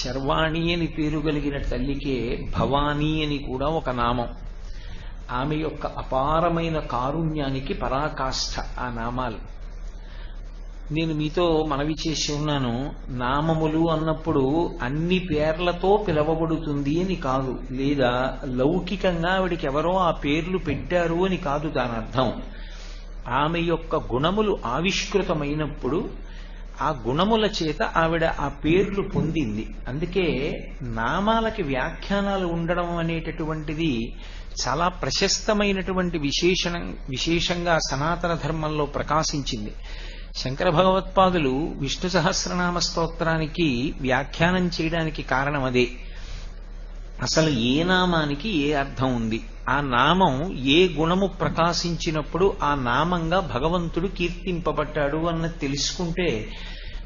శర్వాణి అని పేరు కలిగిన తల్లికే భవానీ అని కూడా ఒక నామం. ఆమె యొక్క అపారమైన కారుణ్యానికి పరాకాష్ఠ ఆ నామాలు. నేను మీతో మనవి చేసి ఉన్నాను నామములు అన్నప్పుడు అన్ని పేర్లతో పిలవబడుతుంది అని కాదు లేదా లౌకికంగా ఆవిడికి ఎవరో ఆ పేర్లు పెట్టారు అని కాదు దాని అర్థం ఆమె యొక్క గుణములు ఆవిష్కృతమైనప్పుడు ఆ గుణముల చేత ఆవిడ ఆ పేర్లు పొందింది. అందుకే నామాలకి వ్యాఖ్యానాలు ఉండడం అనేటటువంటిది చాలా ప్రశస్తమైనటువంటి విశేషణ విశేషంగా సనాతన ధర్మంలో ప్రకాశించింది. శంకర భగవత్పాదులు విష్ణు సహస్రనామ స్తోత్రానికి వ్యాఖ్యానం చేయడానికి కారణం అదే అసలు ఏ నామానికి ఏ అర్థం ఉంది? ఆ నామం ఏ గుణము ప్రకాశించినప్పుడు ఆ నామంగా భగవంతుడు కీర్తింపబడ్డాడు అన్నది తెలుసుకుంటే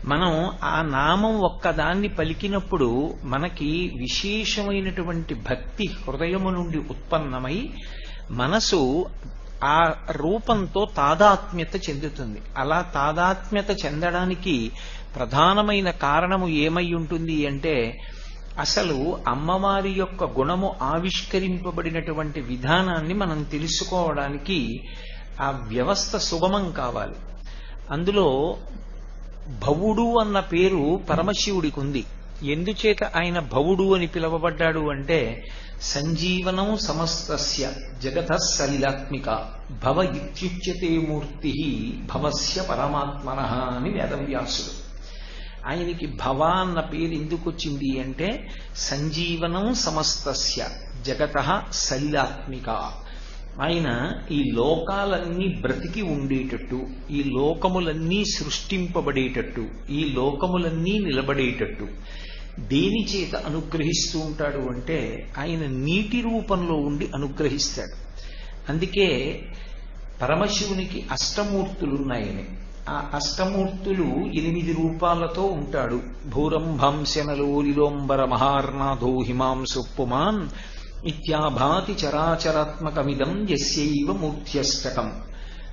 మనం ఆ నామం ఒక్కదాన్ని పలికినప్పుడు మనకి విశేషమైనటువంటి భక్తి హృదయము నుండి ఉత్పన్నమై మనసు ఆ రూపంతో తాదాత్మ్యత చెందుతుంది. అలా తాదాత్మ్యత చెందడానికి ప్రధానమైన కారణము ఏమై ఉంటుంది అంటే అసలు అమ్మవారి యొక్క గుణము ఆవిష్కరింపబడినటువంటి విధానాన్ని మనం తెలుసుకోవడానికి ఆ వ్యవస్థ సుగమం కావాలి. అందులో భవుడు అన్న పేరు పరమశివుడికి ఉంది. ఎందుచేత ఆయన భవుడు అని పిలువబడ్డాడు అంటే సంజీవనం సమస్తస్య జగత సలిలాత్మిక భవ ఇత్యుచ్యతే మూర్తి భవస్య పరమాత్మన అని వేదవ్యాసుడు. ఆయనకి భవ అన్న పేరు ఎందుకు వచ్చింది అంటే సంజీవనం సమస్తస్య జగత సలిలాత్మిక ఆయన ఈ లోకాలన్నీ బ్రతికి ఉండేటట్టు ఈ లోకములన్నీ సృష్టింపబడేటట్టు ఈ లోకములన్నీ నిలబడేటట్టు. దేని చేత అనుగ్రహిస్తూ ఉంటాడు అంటే ఆయన నీటి రూపంలో ఉండి అనుగ్రహిస్తాడు. అందుకే పరమశివునికి అష్టమూర్తులున్నాయని. ఆ అష్టమూర్తులు ఎనిమిది రూపాలతో ఉంటాడు. భూరంభాంశనలోలిలోంబర మహార్నాథో హిమాంసు పుమాన్ ఇత్యాభాతి చరాచరాత్మకమిదం యస్యైవ మూర్ధ్యష్టకం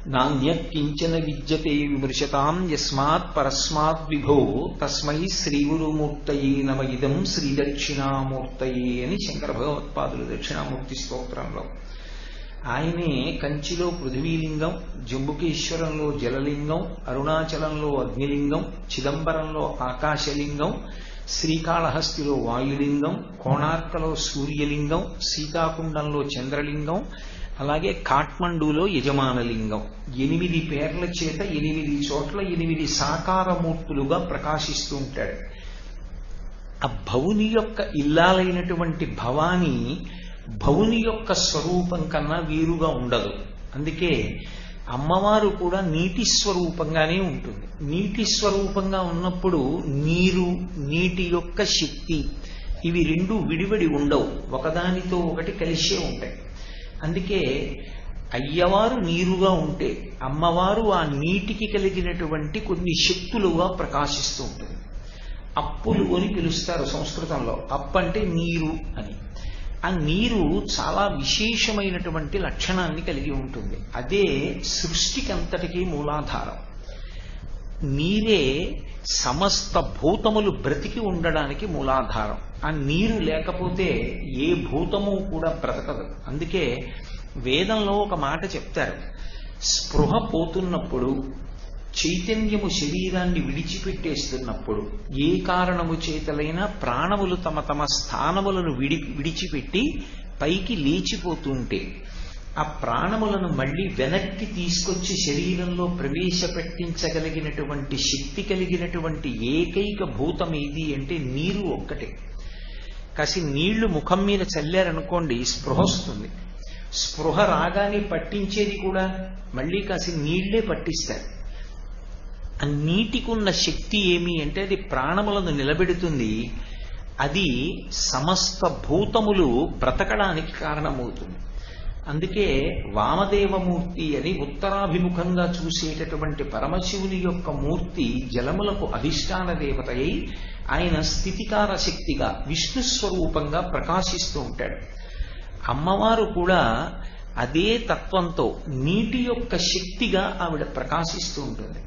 నాణ్యత్కించన విద్యతే విమృశతాం యస్మాత్ పరస్మాత్ విభో తస్మై శ్రీగురుమూర్తయే నమ ఇదం శ్రీదక్షిణామూర్తయే అని శంకర భగవత్పాదులు దక్షిణామూర్తి స్తోత్రంలో. ఆయనే కంచిలో పృథ్వీలింగం జంబుకేశ్వరంలో జలలింగం అరుణాచలంలో అగ్నిలింగం చిదంబరంలో ఆకాశలింగం శ్రీకాళహస్తిలో వాయులింగం కోణార్కలో సూర్యలింగం సీతాకుండంలో చంద్రలింగం అలాగే కాఠ్మండూలో యజమానలింగం. ఎనిమిది పేర్ల చేత ఎనిమిది చోట్ల ఎనిమిది సాకారమూర్తులుగా ప్రకాశిస్తూ ఉంటాడు. ఆ భవుని యొక్క ఇల్లాలైనటువంటి భవాని భవుని యొక్క స్వరూపం కన్నా వీరుగా ఉండదు. అందుకే అమ్మవారు కూడా నీటి స్వరూపంగానే ఉంటుంది. నీటి స్వరూపంగా ఉన్నప్పుడు నీరు నీటి యొక్క శక్తి ఇవి రెండు విడివడి ఉండవు. ఒకదానితో ఒకటి కలిసే ఉంటాయి. అందుకే అయ్యవారు నీరుగా ఉంటే అమ్మవారు ఆ నీటికి కలిగినటువంటి కొన్ని శక్తులుగా ప్రకాశిస్తూ ఉంటుంది. అప్పులు అని పిలుస్తారు సంస్కృతంలో. అప్పు అంటే నీరు అని. ఆ నీరు చాలా విశేషమైనటువంటి లక్షణాన్ని కలిగి ఉంటుంది. అదే సృష్టికంతటికీ మూలాధారం. నీరే సమస్త భూతములు బ్రతికి ఉండడానికి మూలాధారం. ఆ నీరు లేకపోతే ఏ భూతము కూడా బ్రతకదు. అందుకే వేదంలో ఒక మాట చెప్తారు. స్పృహ పోతున్నప్పుడు చైతన్యము శరీరాన్ని విడిచిపెట్టేస్తున్నప్పుడు ఏ కారణము చేతలైనా ప్రాణములు తమ తమ స్థానములను విడి విడిచిపెట్టి పైకి లేచిపోతుంటే ఆ ప్రాణములను మళ్ళీ వెనక్కి తీసుకొచ్చి శరీరంలో ప్రవేశపెట్టించగలిగినటువంటి శక్తి కలిగినటువంటి ఏకైక భూతం ఏది అంటే నీరు ఒక్కటే. కాసి నీళ్ళు ముఖం మీద చల్లారనుకోండి స్పృహ వస్తుంది. స్పృహ రాగానే పట్టించేది కూడా మళ్ళీ కాసి నీళ్ళే పట్టిస్తారు. ఆ నీటికున్న శక్తి ఏమి అంటే అది ప్రాణములను నిలబెడుతుంది. అది సమస్త భూతములు బ్రతకడానికి కారణమవుతుంది. అందుకే వామదేవమూర్తి అని ఉత్తరాభిముఖంగా చూసేటటువంటి పరమశివుని యొక్క మూర్తి జలములకు అధిష్టాన దేవత అయి ఆయన స్థితికార శక్తిగా విష్ణు స్వరూపంగా ప్రకాశిస్తూ ఉంటాడు. అమ్మవారు కూడా అదే తత్వంతో నీటి యొక్క శక్తిగా ఆవిడ ప్రకాశిస్తూ ఉంటుంది.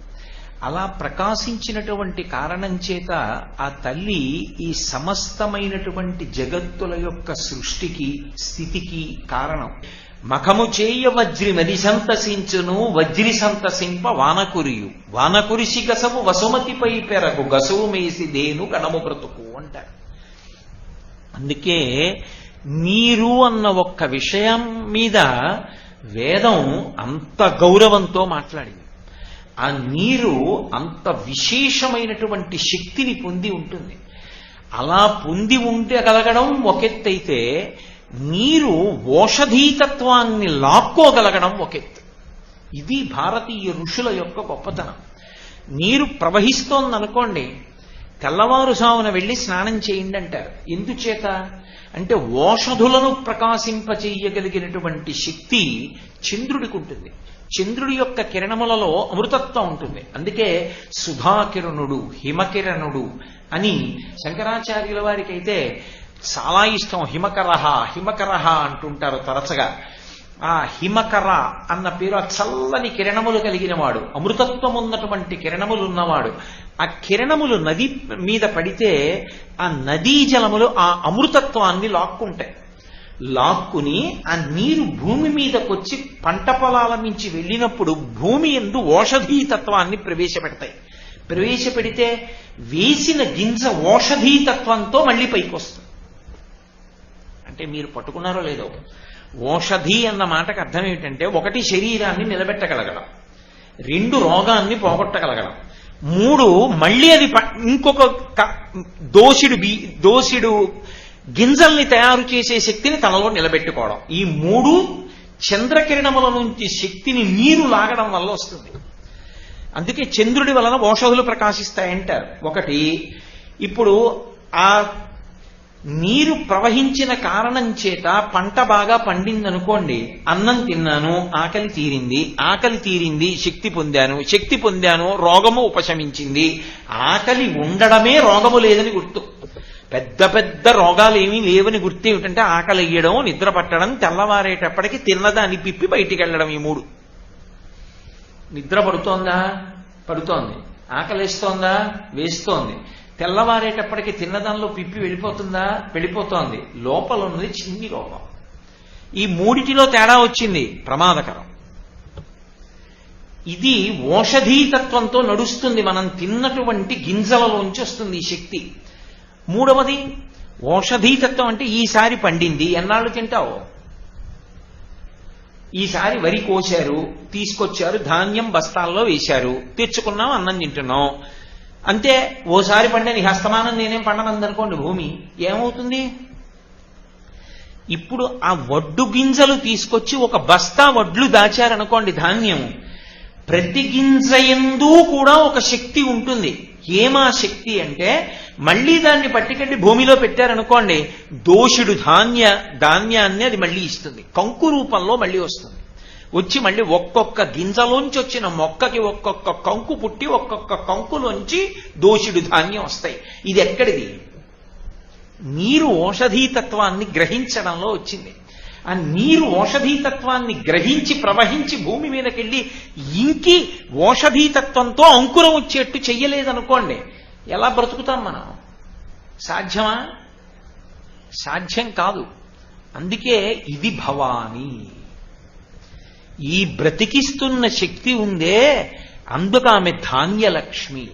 అలా ప్రకాశించినటువంటి కారణం చేత ఆ తల్లి ఈ సమస్తమైనటువంటి జగత్తుల యొక్క సృష్టికి స్థితికి కారణం. మఖము చేయ వజ్రి మది సంతసించును వజ్రి సంతసింప వానకురియు. వానకురిసి గసము వసుమతిపై పెరగు గసవు మేసి దేను కణము బ్రతుకు అంటారు. అందుకే నీరు అన్న ఒక్క విషయం మీద వేదం అంత గౌరవంతో మాట్లాడింది. ఆ నీరు అంత విశేషమైనటువంటి శక్తిని పొంది ఉంటుంది. అలా పొంది ఉండగలగడం ఒకెత్తైతే నీరు ఓషధీతత్వాన్ని లాక్కోగలగడం ఒకెత్తు. ఇది భారతీయ ఋషుల యొక్క గొప్పతనం. నీరు ప్రవహిస్తోందనుకోండి తెల్లవారుజామున వెళ్ళి స్నానం చేయండి అంటారు ఎందుచేత? అంటే ఓషధులను ప్రకాశింపచేయగలిగినటువంటి శక్తి చంద్రుడికి ఉంటుంది. చంద్రుడి యొక్క కిరణములలో అమృతత్వం ఉంటుంది. అందుకే సుధాకిరణుడు హిమకిరణుడు అని శంకరాచార్యుల వారికైతే చాలా ఇష్టం. హిమకరహ హిమకరహ అంటుంటారు తరచుగా. ఆ హిమకర అన్న పేరు ఆ చల్లని కిరణములు కలిగిన వాడు అమృతత్వం ఉన్నటువంటి కిరణములు ఉన్నవాడు. ఆ కిరణములు నది మీద పడితే ఆ నదీ జలములు ఆ అమృతత్వాన్ని లాక్కుంటాయి. లాక్కుని ఆ నీరు భూమి మీదకొచ్చి పంట పొలాల నుంచి వెళ్ళినప్పుడు భూమి ఎందు ఓషధీతత్వాన్ని ప్రవేశపెడతాయి. ప్రవేశపెడితే వేసిన గింజ ఓషధీతత్వంతో మళ్ళీ పైకి వస్తుంది అంటే మీరు పట్టుకున్నారో లేదో. ఓషధి అన్న మాటకు అర్థం ఏమిటంటే ఒకటి శరీరాన్ని నిలబెట్టగలగడం. రెండు రోగాన్ని పోగొట్టగలగడం. మూడు మళ్ళీ అది ఇంకొక దోషుడు దోషిడు బీ దోషిడు గింజల్ని తయారు చేసే శక్తిని తనలో నిలబెట్టుకోవడం. ఈ మూడు చంద్రకిరణముల నుంచి శక్తిని నీరు లాగడం వల్ల వస్తుంది. అందుకే చంద్రుడి వలన ఓషధులు ప్రకాశిస్తాయంటారు. ఒకటి ఇప్పుడు ఆ నీరు ప్రవహించిన కారణం చేత పంట బాగా పండిందనుకోండి అన్నం తిన్నాను ఆకలి తీరింది ఆకలి తీరింది శక్తి పొందాను శక్తి పొందాను రోగము ఉపశమించింది. ఆకలి ఉండడమే రోగము లేదని గుర్తు. పెద్ద పెద్ద రోగాలు ఏమీ లేవని గుర్తు ఏమిటంటే ఆకలి వేయడం నిద్ర పట్టడం తెల్లవారేటప్పటికి తిన్నదాన్ని పిప్పి బయటికి వెళ్ళడం ఈ మూడు. నిద్ర పడుతోందా? పడుతోంది. ఆకలేస్తోందా? వేస్తోంది. తెల్లవారేటప్పటికి తిన్నదానిలో పిప్పి వెళ్ళిపోతుందా? వెళ్ళిపోతోంది. లోపల ఉన్నది చిన్ని రోగం ఈ మూడిటిలో తేడా వచ్చింది. ప్రమాదకరం. ఇది ఓషధీతత్వంతో నడుస్తుంది. మనం తిన్నటువంటి గింజలలోంచి వస్తుంది ఈ శక్తి. మూడవది ఓషధీతత్వం అంటే ఈసారి పండింది. ఎన్నాళ్ళు తింటావు? ఈసారి వరి కోశారు తీసుకొచ్చారు ధాన్యం బస్తాల్లో వేశారు తెచ్చుకున్నాం అన్నం తింటున్నాం. అంతే ఓసారి పండే హస్తమానం నేనేం పండనందనుకోండి భూమి ఏమవుతుంది? ఇప్పుడు ఆ వడ్డు గింజలు తీసుకొచ్చి ఒక బస్తా వడ్లు దాచారనుకోండి ధాన్యం ప్రతి గింజ ఎందు కూడా ఒక శక్తి ఉంటుంది. ఏమా శక్తి అంటే మళ్ళీ దాన్ని పట్టుకెళ్ళి భూమిలో పెట్టారనుకోండి దోషుడు ధాన్య ధాన్యాన్ని అది మళ్ళీ ఇస్తుంది. కంకు రూపంలో మళ్ళీ వస్తుంది. వచ్చి మళ్ళీ ఒక్కొక్క గింజలోంచి వచ్చిన మొక్కకి ఒక్కొక్క కంకు పుట్టి ఒక్కొక్క కంకులోంచి దోషుడు ధాన్యం వస్తాయి. ఇది ఎక్కడిది? నీరు ఓషధీతత్వాన్ని గ్రహించడంలో వచ్చింది. ఆ నీరు ఓషధీతత్వాన్ని గ్రహించి ప్రవహించి భూమి మీదకెళ్ళి ఇంకి ఓషధీతత్వంతో అంకురం వచ్చేట్టు చెయ్యలేదనుకోండి ఎలా బ్రతుకుతాం మనం? సాధ్యమా? సాధ్యం కాదు. అందుకే ఇది భవాని. ఈ బ్రతికిస్తున్న శక్తి ఉందే అందుకు ఆమె ధాన్యలక్ష్మి.